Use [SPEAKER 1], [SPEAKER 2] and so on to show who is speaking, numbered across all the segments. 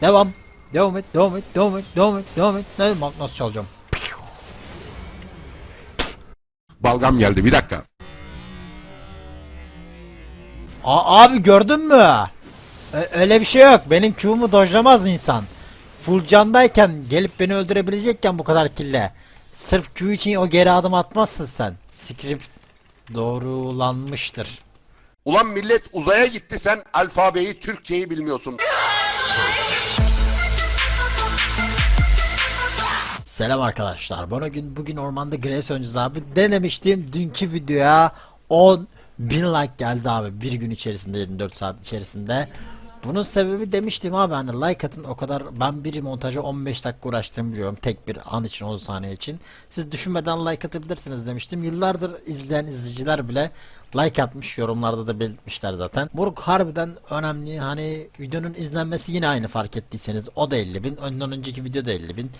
[SPEAKER 1] Devam. Devam et, devam et, devam et, devam et, devam et. Ne bak nasıl çalacağım.
[SPEAKER 2] Balgam geldi bir dakika.
[SPEAKER 1] A abi gördün mü? Ö- öyle bir şey yok. Benim Q'mu dojlamaz insan. Full candayken gelip beni öldürebilecekken bu kadar kille. Sırf Q için o geri adım atmazsın sen. Script doğrulanmıştır.
[SPEAKER 2] Ulan millet uzaya gitti sen alfabeyi Türkçeyi bilmiyorsun.
[SPEAKER 1] Selam arkadaşlar. Bugün bugün ormanda Grace oynayacağız abi. Denemiştim dünkü videoya 10 bin like geldi abi. Bir gün içerisinde 24 saat içerisinde. Bunun sebebi demiştim abi hani like atın o kadar ben bir montaja 15 dakika uğraştığımı biliyorum tek bir an için 10 saniye için. Siz düşünmeden like atabilirsiniz demiştim. Yıllardır izleyen izleyiciler bile like atmış yorumlarda da belirtmişler zaten. Buruk harbiden önemli hani videonun izlenmesi yine aynı fark ettiyseniz o da 50 bin ondan önceki video da 50 bin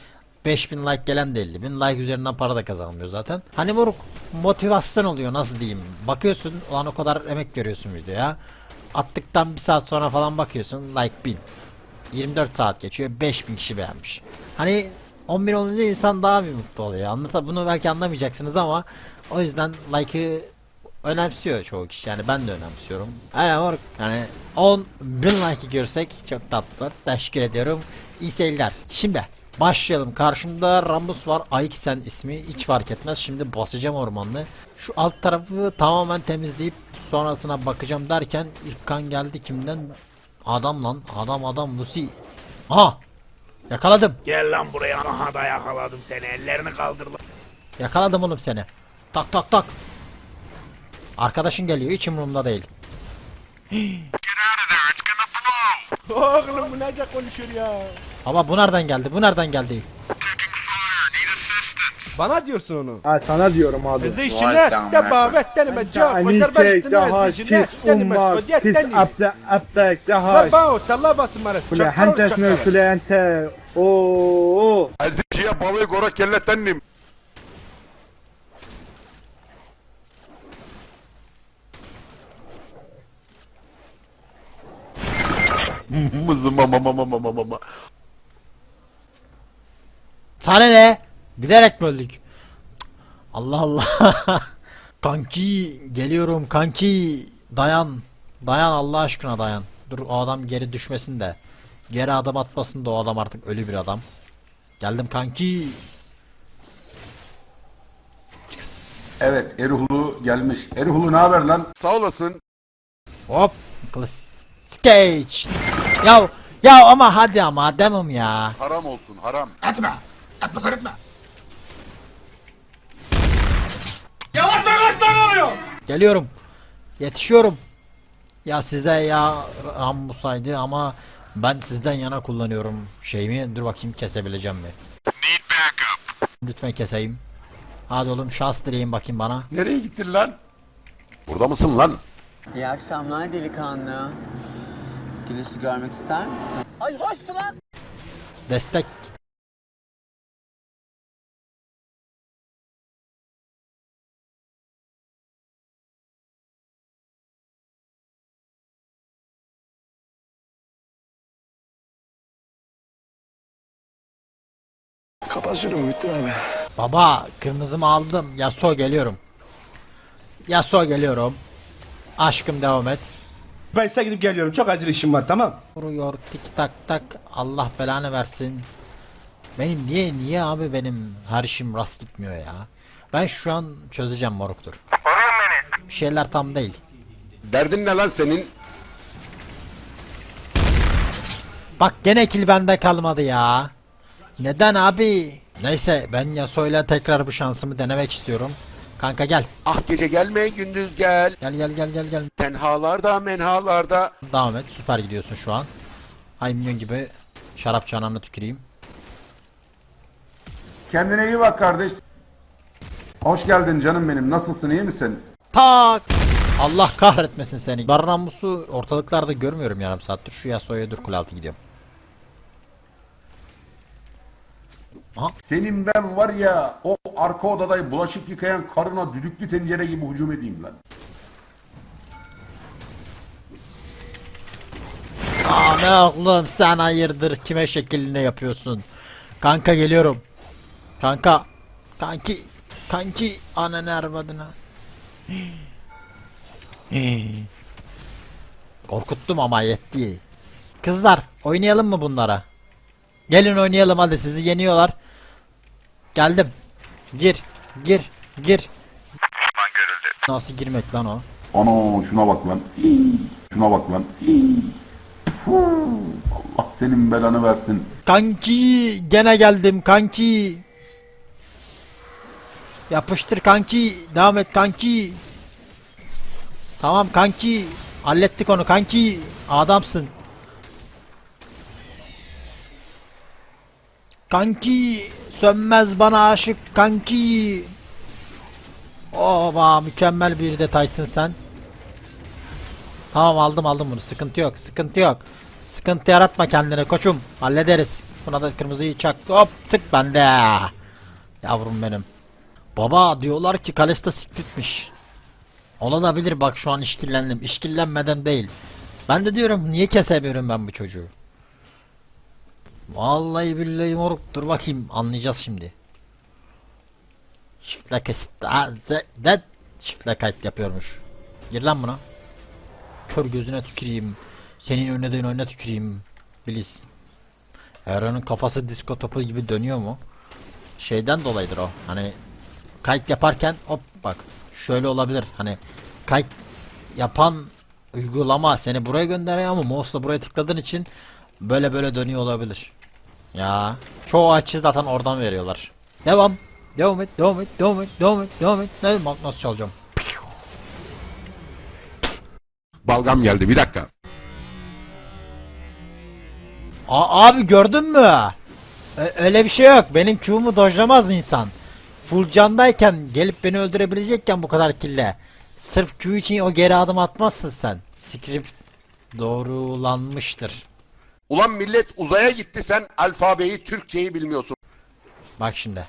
[SPEAKER 1] 5000 like gelen de 50 bin like üzerinden para da kazanmıyor zaten. Hani moruk motivasyon oluyor nasıl diyeyim. Bakıyorsun ulan o kadar emek veriyorsun videoya. Attıktan bir saat sonra falan bakıyorsun like 1000. 24 saat geçiyor 5000 kişi beğenmiş. Hani 10 bin olunca insan daha bir mutlu oluyor. Anlata bunu belki anlamayacaksınız ama o yüzden like'ı önemsiyor çoğu kişi. Yani ben de önemsiyorum. Yani moruk yani 10 bin like'ı görsek çok tatlı. Teşekkür ediyorum. İyi seyirler. Şimdi Başlayalım. Karşımda Rambus var. Ayxen ismi. Hiç fark etmez. Şimdi basacağım ormanlı. Şu alt tarafı tamamen temizleyip sonrasına bakacağım derken ilk kan geldi kimden? Adam lan. Adam adam Lucy. Aha! Yakaladım.
[SPEAKER 3] Gel lan buraya aha da yakaladım seni ellerini kaldır lan.
[SPEAKER 1] Yakaladım oğlum seni. Tak tak tak. Arkadaşın geliyor. Hiç umurumda değil.
[SPEAKER 3] Oğlum bu nece konuşuyor ya?
[SPEAKER 1] Ama bu nereden geldi? Bu nereden geldi?
[SPEAKER 3] Bana diyorsun onu.
[SPEAKER 4] Ha sana diyorum abi.
[SPEAKER 3] Zişine de bavet denime cevap
[SPEAKER 4] Yani
[SPEAKER 3] koder
[SPEAKER 4] tek daha
[SPEAKER 3] ben zişine
[SPEAKER 4] pis
[SPEAKER 3] denime
[SPEAKER 4] umma
[SPEAKER 3] skodiyet
[SPEAKER 4] pis
[SPEAKER 3] denime.
[SPEAKER 4] apta aptak daha.
[SPEAKER 3] Baba o talla basın bana.
[SPEAKER 4] Kule hentes nörsüle ente. Oo.
[SPEAKER 2] Aziciye balığı gora kellettendim. Mızıma mama mama mama mama.
[SPEAKER 1] Sana ne? Bilerek mi öldük? Allah Allah. kanki geliyorum kanki. Dayan. Dayan Allah aşkına dayan. Dur o adam geri düşmesin de. Geri adam atmasın da o adam artık ölü bir adam. Geldim kanki.
[SPEAKER 5] Evet Erhuğlu gelmiş. Erhuğlu ne haber lan?
[SPEAKER 2] Sağ olasın.
[SPEAKER 1] Hop. Skate. Ya ya ama hadi ama adamım ya.
[SPEAKER 2] Haram olsun haram.
[SPEAKER 1] Geliyorum. Yetişiyorum. Ya size ya Rambusaydı ama ben sizden yana kullanıyorum şeyimi. Dur bakayım kesebileceğim mi? Lütfen keseyim. Hadi oğlum şans dileyin bakayım bana.
[SPEAKER 2] Nereye gittin lan? Burada mısın lan?
[SPEAKER 6] İyi akşamlar delikanlı. Güneşi görmek ister misin? Ay hoştu lan.
[SPEAKER 1] Destek. Baba kırmızımı aldım. Yasuo geliyorum. Yasuo geliyorum. Aşkım devam et.
[SPEAKER 3] Ben size gidip geliyorum çok acil işim var tamam.
[SPEAKER 1] Vuruyor tik tak tak. Allah belanı versin. Benim niye niye abi benim her işim rast gitmiyor ya. Ben şu an çözeceğim moruktur. Bir şeyler tam değil.
[SPEAKER 2] Derdin ne lan senin?
[SPEAKER 1] Bak gene kill bende kalmadı ya. Neden abi? Neyse ben Yasuo'yla tekrar bu şansımı denemek istiyorum. Kanka gel.
[SPEAKER 2] Ah gece gelme gündüz gel.
[SPEAKER 1] Gel gel gel gel gel.
[SPEAKER 2] Tenhalarda menhalarda.
[SPEAKER 1] Devam et. Süper gidiyorsun şu an. Hay minyon gibi şarap çanağına tüküreyim.
[SPEAKER 5] Kendine iyi bak kardeş. Hoş geldin canım benim. Nasılsın iyi misin?
[SPEAKER 1] Tak. Allah kahretmesin seni. Barrambusu ortalıklarda görmüyorum yarım saattir. Şu Yasuo'ya dur kule altı gidiyorum.
[SPEAKER 5] Senin ben var ya o arka odada bulaşık yıkayan karına düdüklü tencere gibi hücum edeyim lan.
[SPEAKER 1] Aa ne oğlum sen hayırdır kime şekilini yapıyorsun? Kanka geliyorum. Kanka. Kanki. Kanki. Ananı arvadına. Korkuttum ama yetti. Kızlar oynayalım mı bunlara? Gelin oynayalım hadi sizi yeniyorlar. Geldim. Gir. Gir. Gir. Nasıl girmek lan o?
[SPEAKER 5] Ana şuna bak lan. Şuna bak lan. Allah senin belanı versin.
[SPEAKER 1] Kanki gene geldim kanki. Yapıştır kanki. Devam et kanki. Tamam kanki. Hallettik onu kanki. Adamsın. Kanki. Sönmez bana aşık kanki. Oba mükemmel bir detaysın sen. Tamam aldım aldım bunu. Sıkıntı yok. Sıkıntı yok. Sıkıntı yaratma kendine koçum. Hallederiz. Buna da kırmızıyı çak. Hop tık bende. Yavrum benim. Baba diyorlar ki Kalesta siktitmiş. Olabilir bak şu an işkillendim. İşkillenmeden değil. Ben de diyorum niye kesemiyorum ben bu çocuğu. Vallahi billahi moruk dur bakayım anlayacağız şimdi. Shift'le kesit. Ha, ze- de Shift'le kayıt yapıyormuş. Gir lan buna. Kör gözüne tüküreyim. Senin oynadığın oyuna tüküreyim. Biliz. Erhan'ın kafası disko topu gibi dönüyor mu? Şeyden dolayıdır o. Hani kayıt yaparken hop bak şöyle olabilir. Hani kayıt yapan uygulama seni buraya gönderiyor ama mouse'la buraya tıkladığın için böyle böyle dönüyor olabilir. Ya çoğu açı zaten oradan veriyorlar. Devam. Devam et, devam et, devam et, devam et, devam et. Ne bak nasıl çalacağım.
[SPEAKER 2] Balgam geldi bir dakika.
[SPEAKER 1] A- abi gördün mü? Ö- öyle bir şey yok. Benim Q'mu dojlamaz insan. Full candayken gelip beni öldürebilecekken bu kadar kille. Sırf Q için o geri adım atmazsın sen. Script doğrulanmıştır.
[SPEAKER 2] Ulan millet uzaya gitti sen alfabeyi Türkçeyi bilmiyorsun.
[SPEAKER 1] Bak şimdi.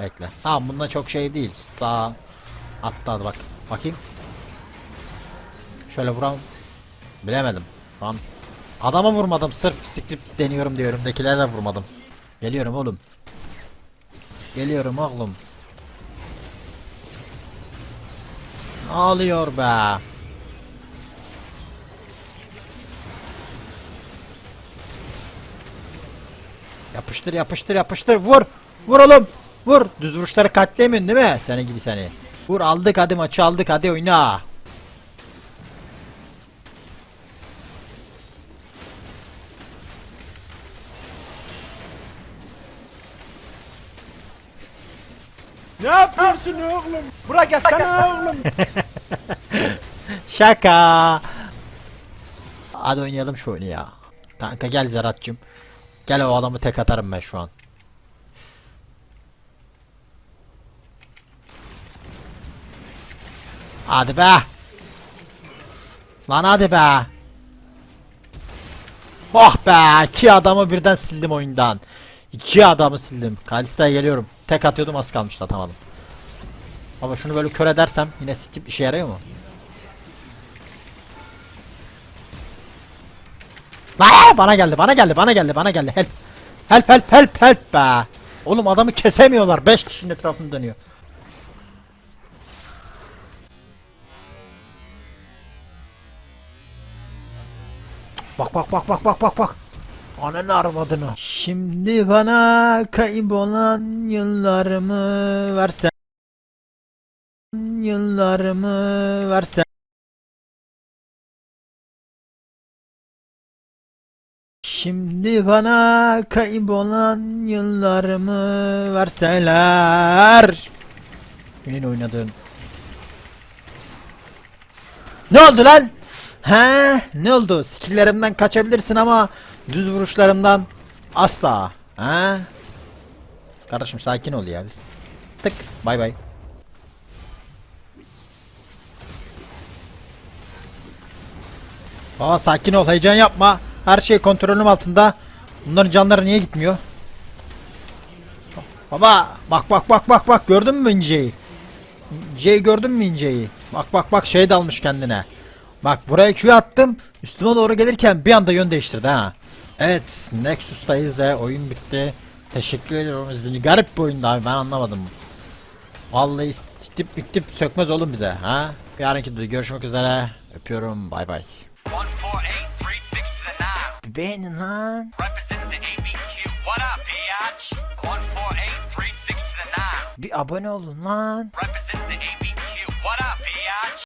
[SPEAKER 1] Bekle. Tamam bunda çok şey değil. Sağ atladı bak. Bakayım. Şöyle vuram. Bilemedim. Tamam. Adama vurmadım. Sırf script deniyorum diye önümdekilere de vurmadım. Geliyorum oğlum. Geliyorum oğlum. Ne oluyor be? Yapıştır yapıştır yapıştır vur. Vur oğlum. Vur. Düz vuruşları katlemiyorsun değil mi? Seni gidi seni. Vur aldık hadi maçı aldık hadi oyna.
[SPEAKER 3] Ne yapıyorsun oğlum? Bırak gelsene oğlum.
[SPEAKER 1] Şaka. Hadi oynayalım şu oyunu ya. Kanka gel Zerat'cığım. Gel o adamı tek atarım ben şu an. Hadi be. Lan hadi be. Oh be. iki adamı birden sildim oyundan. İki adamı sildim. Kalista'ya geliyorum. Tek atıyordum az kalmıştı atamadım. Ama şunu böyle kör edersem yine skip işe yarıyor mu? Aa, bana geldi, bana geldi, bana geldi, bana geldi. Help. Help, help, help, help be. Oğlum adamı kesemiyorlar. 5 kişinin etrafında dönüyor. Bak bak bak bak bak bak bak. Ananı arvadını. Şimdi bana kaybolan yıllarımı versen. Yıllarımı versen. Şimdi bana kaybolan yıllarımı verseler. Senin oynadığın. Ne oldu lan? He? Ne oldu? Skillerimden kaçabilirsin ama düz vuruşlarımdan asla. He? Kardeşim sakin ol ya biz. Tık. Bay bay. Baba sakin ol, heyecan yapma. Her şey kontrolüm altında. Bunların canları niye gitmiyor? Baba bak bak bak bak bak gördün mü inceyi? İnceyi gördün mü inceyi? Bak bak bak şey dalmış kendine. Bak buraya Q attım. Üstüme doğru gelirken bir anda yön değiştirdi ha. Evet Nexus'tayız ve oyun bitti. Teşekkür ediyorum izlediğiniz Garip bir oyundu abi ben anlamadım. Vallahi tip tip sökmez oğlum bize ha. Yarınki videoda görüşmek üzere. Öpüyorum bay bay.
[SPEAKER 7] 148, Abi
[SPEAKER 1] beğenin lan. Bir abone olun lan.